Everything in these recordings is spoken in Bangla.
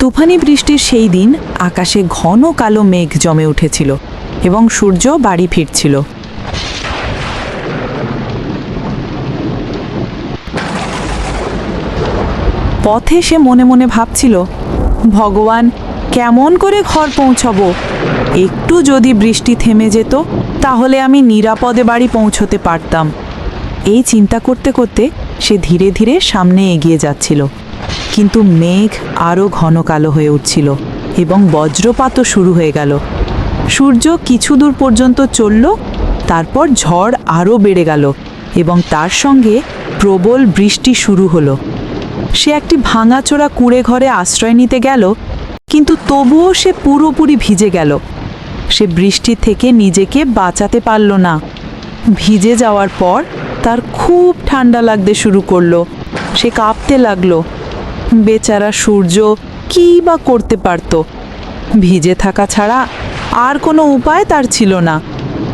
তুফানি বৃষ্টির সেই দিন আকাশে ঘন কালো মেঘ জমে উঠেছিল এবং সূর্য বাড়ি ফিরছিল। পথে সে মনে মনে ভাবছিল, ভগবান, কেমন করে ঘর পৌঁছাবো? একটু যদি বৃষ্টি থেমে যেত, তাহলে আমি নিরাপদে বাড়ি পৌঁছতে পারতাম। এই চিন্তা করতে করতে সে ধীরে ধীরে সামনে এগিয়ে যাচ্ছিল। কিন্তু মেঘ আরও ঘন কালো হয়ে উঠছিল এবং বজ্রপাতও শুরু হয়ে গেল। সূর্য কিছু দূর পর্যন্ত চলল, তারপর ঝড় আরও বেড়ে গেল এবং তার সঙ্গে প্রবল বৃষ্টি শুরু হলো। সে একটি ভাঙাচোরা কুঁড়ে ঘরে আশ্রয় নিতে গেল, কিন্তু তবুও সে পুরোপুরি ভিজে গেল। সে বৃষ্টি থেকে নিজেকে বাঁচাতে পারল না। ভিজে যাওয়ার পর তার খুব ঠান্ডা লাগতে শুরু করল। সে কাঁপতে লাগল। বেচারা সূর্য কী বা করতে পারত? ভিজে থাকা ছাড়া আর কোনো উপায় তার ছিল না।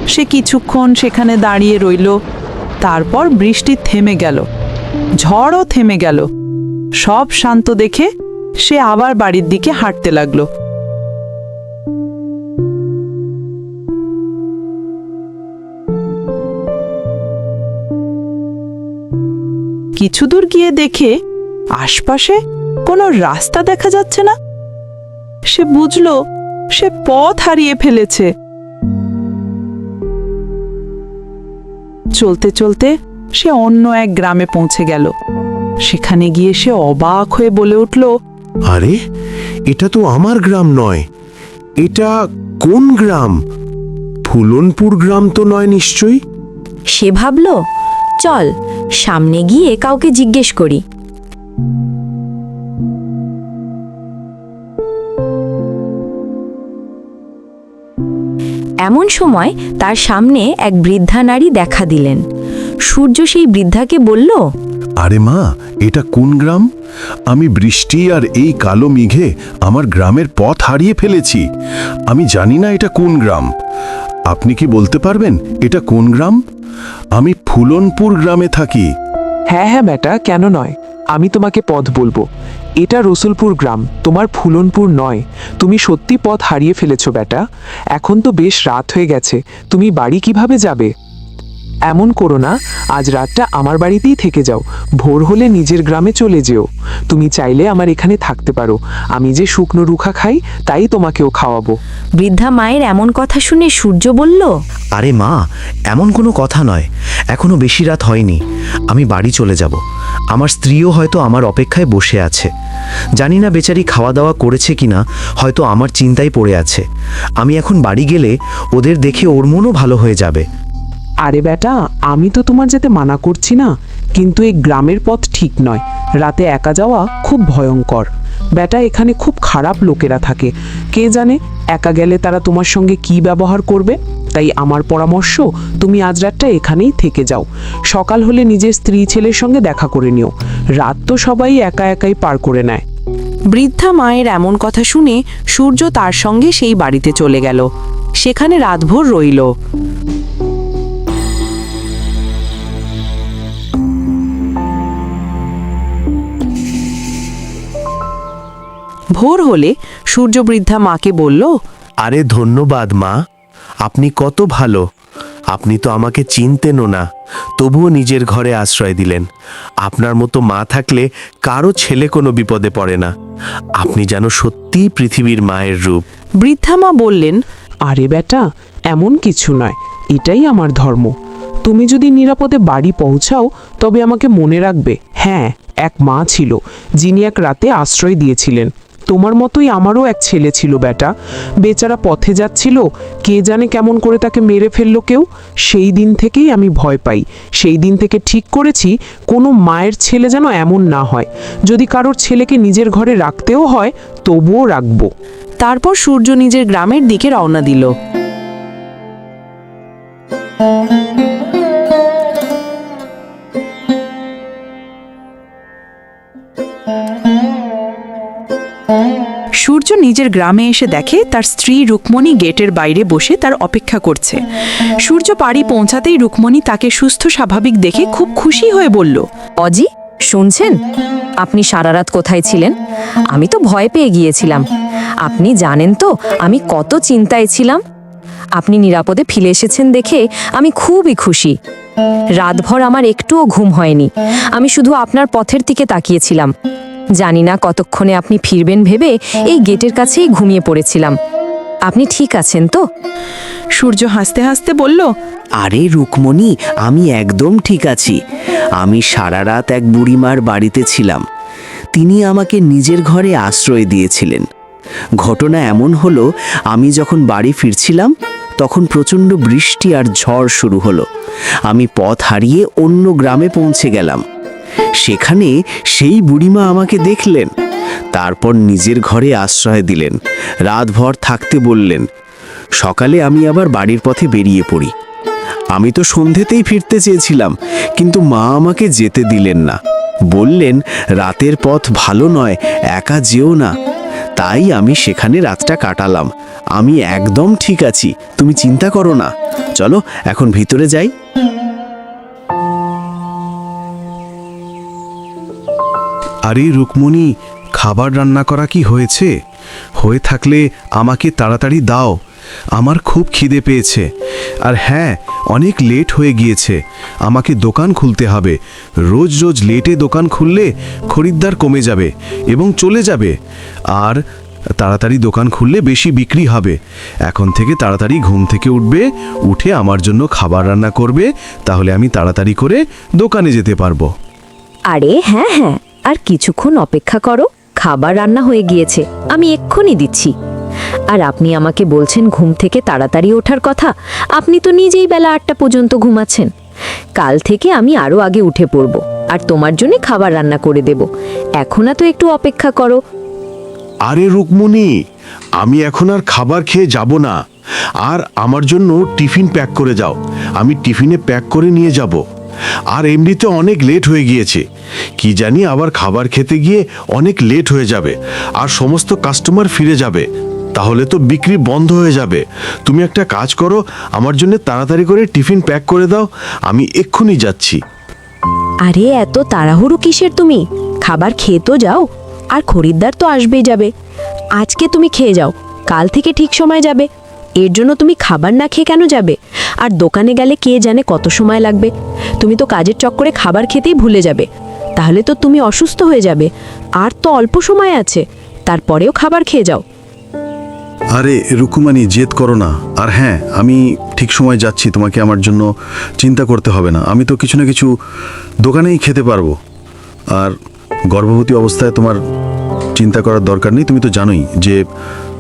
সে কিছুক্ষণ সেখানে দাঁড়িয়ে রইল, তারপর বৃষ্টি থেমে গেল, ঝড়ও থেমে গেল। সব শান্ত দেখে সে আবার বাড়ির দিকে হাঁটতে লাগল। কিছু দূর গিয়ে দেখে আশপাশে কোনো রাস্তা দেখা যাচ্ছে না। সে বুঝলো সে পথ হারিয়ে ফেলেছে। চলতে চলতে সে অন্য এক গ্রামে পৌঁছে গেল। সেখানে গিয়ে সে অবাক হয়ে বলে উঠল আরে এটা তো আমার গ্রাম নয়। এটা কোন গ্রাম? ফুলনপুর গ্রাম তো নয় নিশ্চয়ই? সে ভাবল চল সামনে গিয়ে কাউকে জিজ্ঞেস করি। এমন সময় তার সামনে এক বৃদ্ধা নারী দেখা দিলেন। সূর্য সেই বৃদ্ধাকে বলল আরে মা এটা কোন গ্রাম? আমি বৃষ্টি আর এই কালো মেঘে আমার গ্রামের পথ হারিয়ে ফেলেছি। আমি জানি না এটা কোন গ্রাম। আপনি কি বলতে পারবেন এটা কোন গ্রাম? আমি ফুলনপুর গ্রামে থাকি। হ্যাঁ হ্যাঁ বেটা কেন নয়? আমি তোমাকে পথ বলব। এটা রসুলপুর গ্রাম তোমার ফুলনপুর নয়। তুমি সত্যি পথ হারিয়ে ফেলেছো বেটা। এখন তো বেশ রাত হয়ে গেছে তুমি বাড়ি কীভাবে যাবে? এমন করো না আজ রাতটা আমার বাড়িতেই থেকে যাও। ভোর হলে নিজের গ্রামে চলে যেও। তুমি চাইলে আমার এখানে থাকতে পারো। আমি যে শুকনো রুখা খাই তাই তোমাকেও খাওয়াবো। বৃদ্ধা মায়ের এমন কথা শুনে সূর্য বলল আরে মা এমন কোনো কথা নয়। এখনও বেশি রাত হয়নি। আমি বাড়ি চলে যাব। আমার স্ত্রীও হয়তো আমার অপেক্ষায় বসে আছে। জানি না বেচারি খাওয়া দাওয়া করেছে কিনা, হয়তো আমার চিন্তায় পড়ে আছে। আমি এখন বাড়ি গেলে ওদের দেখে ওর মনও ভালো হয়ে যাবে। আরে বেটা, আমি তো তোমার যেতে মানা করছি না, কিন্তু এই গ্রামের পথ ঠিক নয়। রাতে একা যাওয়া খুব ভয়ঙ্কর। বেটা, এখানে খুব খারাপ লোকেরা থাকে। কে জানে, একা গেলে তারা তোমার সঙ্গে কি ব্যবহার করবে? তাই আমার পরামর্শ, তুমি আজ রাতটা এখানেই থেকে যাও। সকাল হলে নিজের স্ত্রী ছেলের সঙ্গে দেখা করে নিও। রাত তো সবাই একা একাই পার করে নেয়। বৃদ্ধা মায়ের এমন কথা শুনে সূর্য তার সঙ্গে সেই বাড়িতে চলে গেল। সেখানে রাতভর রইল। ভোর হলে সূর্য বৃদ্ধা মাকে বলল, আরে ধন্যবাদ মা। আপনি কত ভালো। আপনি তো আমাকে চিনতেনও না। তবুও নিজের ঘরে আশ্রয় দিলেন। আপনার মতো মা থাকলে কারও ছেলে কোনো বিপদে পড়ে না। আপনি যেন সত্যিই পৃথিবীর মায়ের রূপ। বৃদ্ধা মা বললেন, আরে বেটা, এমন কিছু নয়। এটাই আমার ধর্ম। তুমি যদি নিরাপদে বাড়ি পৌঁছাও, তবে আমাকে মনে রাখবে হ্যাঁ এক মা ছিল, যিনি এক রাতে আশ্রয় দিয়েছিলেন। তোমার মতোই আমারও এক ছেলে ছিল বেটা বেচারা পথে যাচ্ছিল, কে জানে কেমন করে তাকে মেরে ফেলল কেউ? সেই দিন থেকেই আমি ভয় পাই। সেই দিন থেকে ঠিক করেছি, কোনো মায়ের ছেলে যেন এমন না হয়। যদি কারোর ছেলেকে নিজের ঘরে রাখতেও হয়, তবুও রাখব। তারপর সূর্য নিজের গ্রামের দিকে রওনা দিল। নিজের গ্রামে এসে দেখে তার স্ত্রী রুক্মণী গেটের বাইরে বসে তার অপেক্ষা করছে। সূর্য পাড়ি পৌঁছাতেই রুক্মণী তাকে সুস্থ, স্বাভাবিক দেখে খুব খুশি হয়ে বলল, অজি, শুনছেন? আপনি সারা রাত কোথায় ছিলেন? আমি তো ভয় পেয়ে গিয়েছিলাম। আপনি জানেন তো আমি কত চিন্তায় ছিলাম? আপনি নিরাপদে ফিরে এসেছেন দেখে আমি খুবই খুশি। রাতভর আমার একটুও ঘুম হয়নি। আমি শুধু আপনার পথের দিকে তাকিয়েছিলাম। জানি না কতক্ষণে আপনি ফিরবেন ভেবে এই গেটের কাছেই ঘুমিয়ে পড়েছিলাম। আপনি ঠিক আছেন তো? সূর্য হাসতে হাসতে বলল আরে রুকমণি আমি একদম ঠিক আছি। আমি সারা রাত এক বুড়িমার বাড়িতে ছিলাম। তিনি আমাকে নিজের ঘরে আশ্রয় দিয়েছিলেন। ঘটনা এমন হলো আমি যখন বাড়ি ফিরছিলাম তখন প্রচণ্ড বৃষ্টি আর ঝড় শুরু হলো। আমি পথ হারিয়ে অন্য গ্রামে পৌঁছে গেলাম। সেখানে সেই বুড়িমা আমাকে দেখলেন। তারপর নিজের ঘরে আশ্রয় দিলেন। রাতভর থাকতে বললেন, সকালে আমি আবার বাড়ির পথে বেরিয়ে পড়ি। আমি তো সন্ধেতেই ফিরতে চেয়েছিলাম, কিন্তু মা আমাকে যেতে দিলেন না। বললেন, রাতের পথ ভালো নয়, একা যেও না। তাই আমি সেখানে রাতটা কাটালাম। আমি একদম ঠিক আছি, তুমি চিন্তা করো না। চলো, এখন ভিতরে যাই। আরে রুকমণি, খাবার রান্না করা কি হয়েছে? হয়ে থাকলে আমাকে তাড়াতাড়ি দাও। আমার খুব খিদে পেয়েছে। আর হ্যাঁ অনেক লেট হয়ে গিয়েছে। আমাকে দোকান খুলতে হবে। রোজ রোজ লেটে দোকান খুললে খরিদ্দার কমে যাবে এবং চলে যাবে। আর তাড়াতাড়ি দোকান খুললে বেশি বিক্রি হবে। এখন থেকে তাড়াতাড়ি ঘুম থেকে উঠবে, উঠে আমার জন্য খাবার রান্না করবে, তাহলে আমি তাড়াতাড়ি করে দোকানে যেতে পারব। আরে হ্যাঁ হ্যাঁ। আর কিছুক্ষণ অপেক্ষা করো, খাবার রান্না হয়ে গিয়েছে। আমি এক্ষুনি দিচ্ছি। আর আপনি আমাকে বলছেন ঘুম থেকে তাড়াতাড়ি ওঠার কথা। আপনি তো নিজেই বেলা আটটা পর্যন্ত ঘুমাচ্ছেন। কাল থেকে আমি আরও আগে উঠে পড়ব। আর তোমার জন্য খাবার রান্না করে দেব। এখন তো একটু অপেক্ষা করো। আরে রুকমণি, আমি এখন আর খাবার খেয়ে যাব না। আর আমার জন্য টিফিন প্যাক করে যাও। আমি টিফিনে প্যাক করে নিয়ে যাব। আর এমনিতে অনেক লেট হয়ে গিয়েছে। কি জানি আবার খাবার খেতে গিয়ে অনেক লেট হয়ে যাবে। আর সমস্ত কাস্টমার ফিরে যাবে। তাহলে তো বিক্রি বন্ধ হয়ে যাবে। তুমি একটা কাজ করো, আমার জন্য তাড়াতাড়ি করে টিফিন প্যাক করে দাও। আমি এক্ষুনি যাচ্ছি। আরে, এত তাড়াহুড়ো কিসের তুমি? খাবার খেয়ে তো যাও। আর খরিদ্দার তো আসবেই যাবে। আজকে তুমি খেয়ে যাও। কাল থেকে ঠিক সময় যাবে। এর জন্য তুমি খাবার না খেয়ে কেন যাবে? আর দোকানে গেলে কে জানে কত সময় লাগবে। তুমি তো কাজের চক্করে খাবার খেতেই ভুলে যাবে। তাহলে তো তুমি অসুস্থ হয়ে যাবে। আর তো অল্প সময় আছে। তারপরেও খাবার খেয়ে যাও। আরে, রুকুমানি, জেদ করো না। আর হ্যাঁ আমি ঠিক সময় যাচ্ছি। তোমাকে আমার জন্য চিন্তা করতে হবে না। আমি তো কিছু না কিছু দোকানেই খেতে পারব। আর গর্ভবতী অবস্থায় তোমার চিন্তা করার দরকার নেই। তুমি তো জানোই যে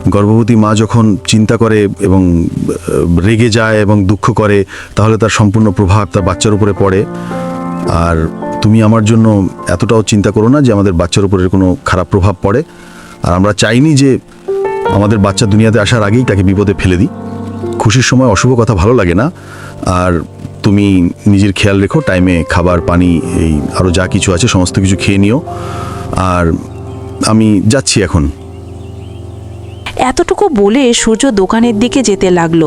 গর্ভবতী মা যখন চিন্তা করে এবং রেগে যায় এবং দুঃখ করে, তাহলে তার সম্পূর্ণ প্রভাব তার বাচ্চার উপরে পড়ে। আর তুমি আমার জন্য এতটাও চিন্তা করো না যে আমাদের বাচ্চার উপরে কোনো খারাপ প্রভাব পড়ে। আর আমরা চাইনি যে আমাদের বাচ্চা দুনিয়াতে আসার আগেই তাকে বিপদে ফেলে দিই। খুশির সময় অশুভ কথা ভালো লাগে না। আর তুমি নিজের খেয়াল রেখো, টাইমে খাবার, পানি, এই আরও যা কিছু আছে, সমস্ত কিছু খেয়ে নিও। আর আমি যাচ্ছি এখন। এতটুকু বলে সূর্য দোকানের দিকে যেতে লাগল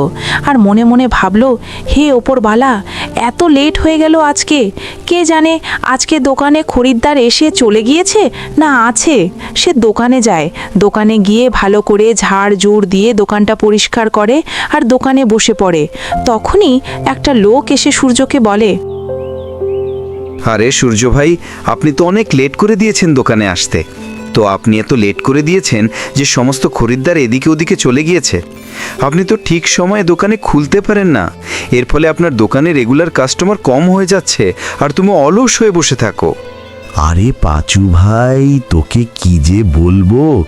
আর মনে মনে ভাবলো, হে ওপরবালা, এত লেট হয়ে গেল আজকে। কে জানে আজকে দোকানে খরিদ্দার এসে চলে গিয়েছে না আছে? সে দোকানে যায়। দোকানে গিয়ে ভালো করে ঝাড়, জুড় দিয়ে দোকানটা পরিষ্কার করে আর দোকানে বসে পড়ে। তখনই একটা লোক এসে সূর্যকে বলে, আরে সূর্য ভাই, আপনি তো অনেক লেট করে দিয়েছেন দোকানে আসতে। তো আপনি এত লেট করে দিয়েছেন যে সমস্ত খরিদ্দার এদিকে ওদিকে চলে গিয়েছে। আপনি তো ঠিক সময়ে দোকানে খুলতে পারেন না। এর ফলে আপনার দোকানে রেগুলার কাস্টমার কম হয়ে যাচ্ছে আর তুমি অলস হয়ে বসে থাকো। আরে পাচু ভাই, তোকে কি যে বলব?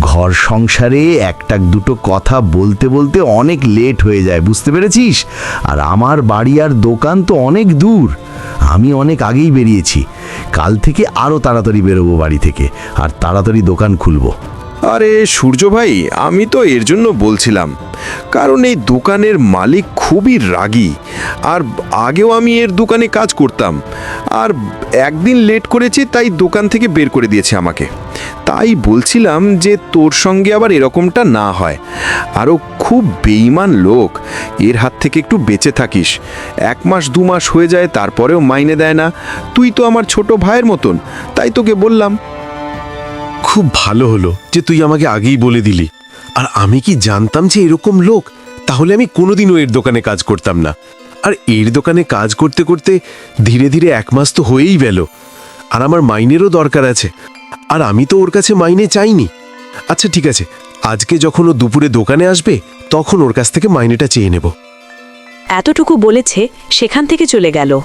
ঘর সংসারে একটা দুটো কথা বলতে বলতে অনেক লেট হয়ে যায়, বুঝতে পেরেছিস? আর আমার বাড়ি আর দোকান তো অনেক দূর। আমি অনেক আগেই বেরিয়েছি। কাল থেকে আরও তাড়াতাড়ি বেরোবো বাড়ি থেকে, আর তাড়াতাড়ি দোকান খুলবো। আরে সূর্য ভাই, আমি তো এর জন্য বলছিলাম। কারণ এই দোকানের মালিক খুবই রাগী। আর আগেও আমি এর দোকানে কাজ করতাম। আর একদিন লেট করেছি, তাই দোকান থেকে বের করে দিয়েছে আমাকে। তাই বলছিলাম যে তোর সঙ্গে আবার এরকমটা না হয়। আরও খুব বেইমান লোক, এর হাত থেকে একটু বেঁচে থাকিস। এক মাস, দু মাস হয়ে যায়, তারপরেও মাইনে দেয় না। তুই তো আমার ছোট ভাইয়ের মতন, তাই তোকে বললাম। খুব ভালো হলো যে তুই আমাকে আগেই বলে দিলি। আর আমি কি জানতাম যে এরকম লোক? তাহলে আমি কোনোদিনও এর দোকানে কাজ করতাম না। আর এর দোকানে কাজ করতে করতে ধীরে ধীরে এক মাস তো হয়েই গেল। আর আমার মাইনেরও দরকার আছে। আর আমি তো ওর কাছে মাইনে চাইনি। আচ্ছা ঠিক আছে। আজকে যখন ও দুপুরে দোকানে আসবে, তখন ওর কাছ থেকে মাইনেটা চেয়ে নেব। এতটুকু বলেছে, সেখান থেকে চলে গেল।